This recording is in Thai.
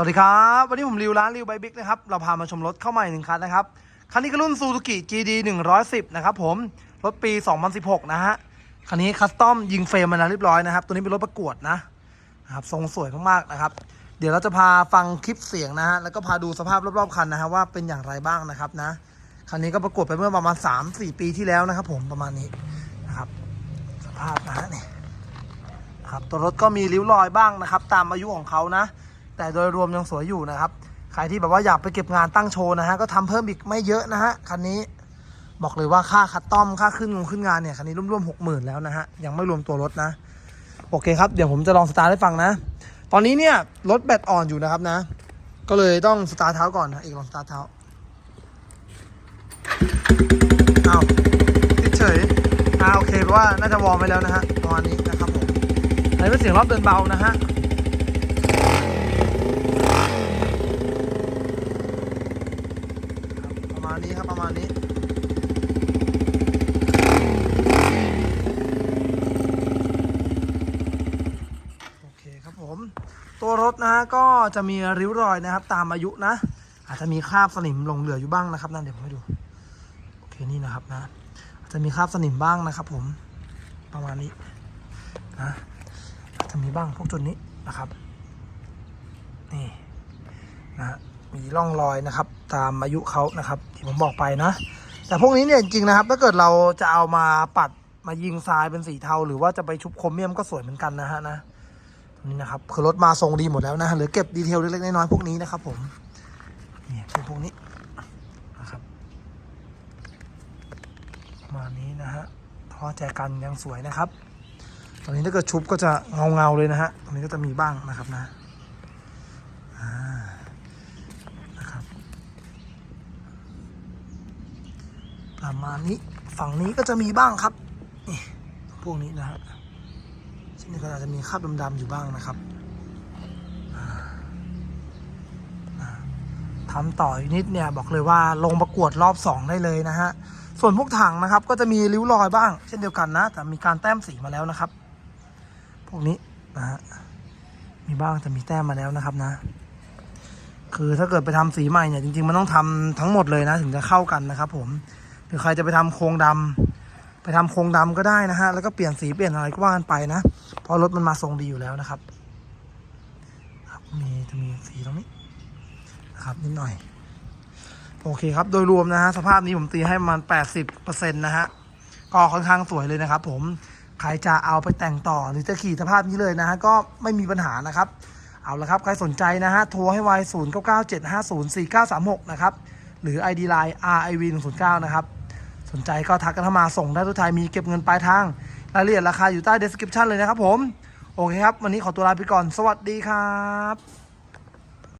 สวัสดีครับ วันนี้ผมริวร้านริวไบบิ๊กนะครับ เราพามาชมรถเข้าใหม่หนึ่งคันนะครับ คันนี้ก็รุ่น Suzuki GD 110 นะครับผม รถปี 2016 นะฮะ คันนี้คัสตอมยิงเฟรมมาแล้วเรียบร้อยนะครับ ตัวนี้เป็นรถประกวดนะนะครับ ทรงสวยมากๆนะครับ เดี๋ยวเราจะพาฟังคลิปเสียงนะฮะ แล้วก็พาดูสภาพรอบๆคันนะฮะว่าเป็นอย่างไรบ้างนะครับนะ คันนี้ก็ประกวดไปเมื่อประมาณ 3-4 ปีที่แล้วนะครับ ผมประมาณนี้นะครับ สภาพนะฮะนี่ครับ ตัวรถก็มีริ้วรอยบ้างนะครับ ตามอายุของเขานะ แต่โดยรวมยังสวยอยู่นะครับ ใครที่แบบว่าอยากไปเก็บงานตั้งโชว์นะฮะ ก็ทำเพิ่มอีกไม่เยอะนะฮะ คันนี้ บอกเลยว่าค่าคัดต้อม ค่าขึ้นงงขึ้นงานเนี่ย คันนี้ร่วมๆหกหมื่นแล้วนะฮะ ยังไม่รวมตัวรถนะ โอเคครับ เดี๋ยวผมจะลองสตาร์ทให้ฟังนะ ตอนนี้เนี่ยรถแบตอ่อนอยู่นะครับนะ ก็เลยต้องสตาร์ทเท้าก่อนนะเอกลองสตาร์ทเท้าเอาติดเฉยอ่าโอเคเพราะว่าน่าจะวอร์มไปแล้วนะฮะประมาณนี้นะครับผมอันนี้เป็นเสียงรอบเดินเบานะฮะ ประ มาณนี้ครับประมาณนี้โอเคครับผม ตัวรถนะฮะก็จะมีริ้วรอยนะครับ ตามอายุนะ อาจจะมีคราบสนิมหลงเหลืออยู่บ้างนะครับนั่นเดี๋ยวผมให้ดูโอเคนี่นะครับนะอาจจะมีคราบสนิมบ้างนะครับ ผมประมาณนี้นะอาจจะมีบ้างพวกจุดนี้นะครับนี่นะฮะ มีร่องรอยนะครับ ตามอายุเขานะครับที่ผมบอกไปนะ แต่พวกนี้เนี่ยจริงนะครับ ถ้าเกิดเราจะเอามาปัดมายิงทรายเป็นสีเทา หรือว่าจะไปชุบโครเมียมก็สวยเหมือนกันนะฮะนะตรงนี้นะครับคือรถมาทรงดีหมดแล้วนะเหลือเก็บดีเทลเล็กๆน้อยๆพวกนี้นะครับผมเนี่เป็นพวกนี้นะครับมานี้นะฮะท่อแจกันยังสวยนะครับตอนนี้ถ้าเกิดชุบก็จะเงาเงาๆเลยนะฮะตรงนี้ก็จะมีบ้างนะครับนะอ่านะครับ ประมาณนี้ ฝั่งนี้ก็จะมีบ้างครับ นี่พวกนี้นะฮะชิ้นนี้ก็อาจจะมีคราบดำๆอยู่บ้างนะครับอ่าอ่าทำต่ออีกนิดเนี่ยบอกเลยว่าลงประกวดรอบสองได้เลยนะฮะ ส่วนพวกถังนะครับ ก็จะมีริ้วรอยบ้าง เช่นเดียวกันนะ แต่มีการแต้มสีมาแล้วนะครับ พวกนี้นะฮะ มีบ้างแต่มีแต้มมาแล้วนะครับนะ คือถ้าเกิดไปทำสีใหม่เนี่ยจริงๆมันต้องทำทั้งหมดเลยนะ ถึงจะเข้ากันนะครับผม หรือใครจะไปทำโครงดำไปทำโครงดำก็ได้นะฮะ แล้วก็เปลี่ยนสีเปลี่ยนอะไรก็ว่ากันไปนะเพราะรถมันมาทรงดีอยู่แล้วนะครับ ครับมีจะมีสีตรงนี้นะครับนิดหน่อย โอเคครับโดยรวมนะฮะสภาพนี้ผมตีให้ประมัน80%นะฮะก็ค่อนข้างสวยเลยนะครับ ผมใครจะเอาไปแต่งต่อหรือจะขี่สภาพนี้เลยนะฮะก็ไม่มีปัญหานะครับเอาละครับใครสนใจนะฮะโทรให้ไว0 9 9 7 5 0 4 9 3 6 นะครับ หรือ ID Line RIV 1 0 9 นะครับ สนใจก็ทักกันเข้ามาส่งได้ทุกทายมีเก็บเงินปลายทาง รายละเอียดราคาอยู่ใต้ description เลยนะครับผม โอเคครับ วันนี้ขอตัวลาไปก่อน สวัสดีครับ